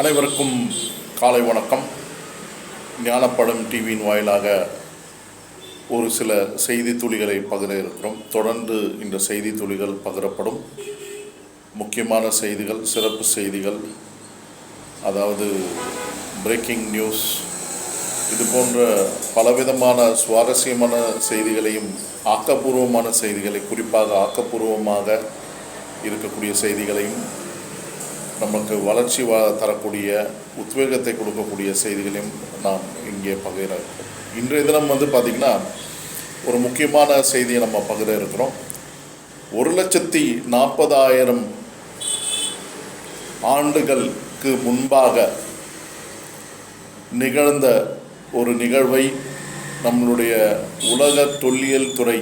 அனைவருக்கும் காலை வணக்கம். ஞானப்படம் டிவியின் வாயிலாக ஒரு சில செய்தி துளிகளை பகிர இருக்கிறோம். தொடர்ந்து இந்த செய்தி துளிகள் பகிரப்படும். முக்கியமான செய்திகள் சிறப்பு செய்திகள் அதாவது பிரேக்கிங் நியூஸ் இது போன்ற பலவிதமான சுவாரஸ்யமான செய்திகளையும் ஆக்கப்பூர்வமான செய்திகளை குறிப்பாக ஆக்கப்பூர்வமாக இருக்கக்கூடிய செய்திகளையும் நமக்கு வளர்ச்சி வா தரக்கூடிய உத்வேகத்தை கொடுக்கக்கூடிய செய்திகளையும் நாம் இங்கே பகிர இருக்கிறோம். இன்றைய தினம் வந்து பார்த்திங்கன்னா ஒரு முக்கியமான செய்தியை நம்ம பகிர இருக்கிறோம் ஒரு லட்சத்தி நாற்பதாயிரம் ஆண்டுகளுக்கு முன்பாக நிகழ்ந்த ஒரு நிகழ்வை நம்மளுடைய உலக தொல்லியல் துறை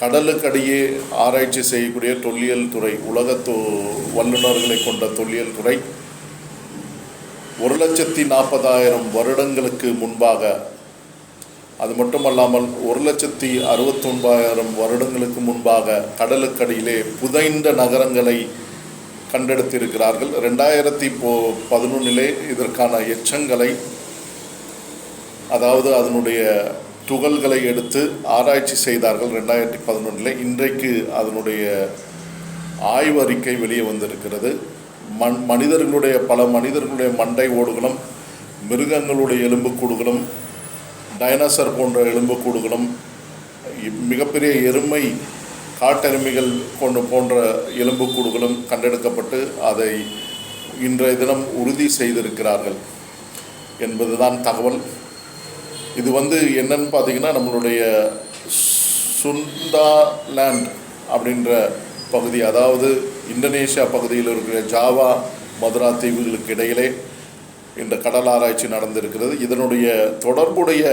கடலுக்கடியே ஆராய்ச்சி செய்யக்கூடிய தொல்லியல் துறை உலக தொ வல்லுநர்களை கொண்ட தொல்லியல் துறை ஒரு லட்சத்தி நாற்பதாயிரம் வருடங்களுக்கு முன்பாக அது மட்டுமல்லாமல் ஒரு லட்சத்தி அறுபத்தொன்பதாயிரம் வருடங்களுக்கு முன்பாக கடலுக்கடியிலே புதைந்த நகரங்களை கண்டெடுத்திருக்கிறார்கள். ரெண்டாயிரத்தி போ பதினொன்றிலே இதற்கான எச்சங்களை அதாவது அதனுடைய துகள்களை எடுத்து ஆராய்ச்சி செய்தார்கள் ரெண்டாயிரத்தி பதினொன்றில். இன்றைக்கு அதனுடைய ஆய்வறிக்கை வெளியே வந்திருக்கிறது. மண் மனிதர்களுடைய பல மனிதர்களுடைய மண்டை ஓடுகளும் மிருகங்களுடைய எலும்புக்கூடுகளும் டைனோசர் போன்ற எலும்புக்கூடுகளும் இ- மிகப்பெரிய எருமை காட்டெருமைகள் கொண்டு போன்ற எலும்புக்கூடுகளும் கண்டெடுக்கப்பட்டு அதை இன்றைய தினம் உறுதி செய்திருக்கிறார்கள் என்பதுதான் தகவல். இது வந்து என்னன்னு பார்த்தீங்கன்னா நம்மளுடைய சுந்தாலேண்ட் அப்படின்ற பகுதி அதாவது இந்தோனேஷியா பகுதியில் இருக்கிற ஜாவா மதுரா தீவுகளுக்கு இடையிலே இந்த கடல் ஆராய்ச்சி நடந்திருக்கிறது. இதனுடைய தொடர்புடைய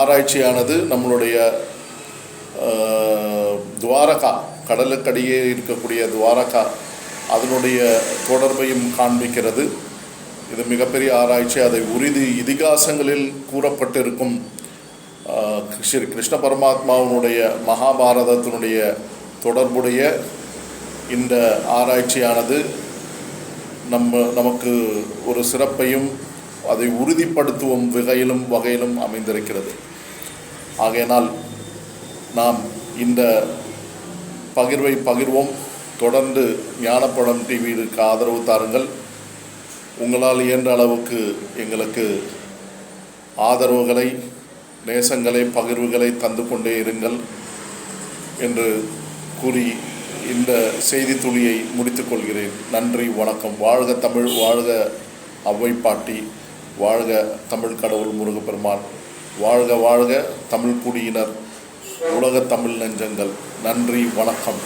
ஆராய்ச்சியானது நம்மளுடைய துவாரகா கடலுக்கடியே இருக்கக்கூடிய துவாரகா அதனுடைய தொடர்பையும் காண்பிக்கிறது. இது மிகப்பெரிய ஆராய்ச்சி. அதை உறுதி இதிகாசங்களில் கூறப்பட்டிருக்கும் ஸ்ரீ கிருஷ்ண பரமாத்மாவினுடைய மகாபாரதத்தினுடைய தொடர்புடைய இந்த ஆராய்ச்சியானது நம்ம நமக்கு ஒரு சிறப்பையும் அதை உறுதிப்படுத்தும் வகையிலும் வகையிலும் அமைந்திருக்கிறது. ஆகையினால் நாம் இந்த பகிர்வை பகிர்வோம். தொடர்ந்து ஞானப்படம் டிவிக்கு ஆதரவு தாருங்கள். உங்களால் இயன்ற அளவுக்கு எங்களுக்கு ஆதரவுகளை நேசங்களை பகிர்வுகளை தந்து கொண்டே இருங்கள் என்று கூறி இந்த செய்தி துளியை முடித்துக்கொள்கிறேன் நன்றி வணக்கம். வாழ்க தமிழ் வாழ்க அவ்வை பாட்டி வாழ்க தமிழ் கடவுள் முருகப்பெருமான் வாழ்க வாழ்க தமிழ் குடியினர் உலக தமிழ் நெஞ்சங்கள். நன்றி வணக்கம்.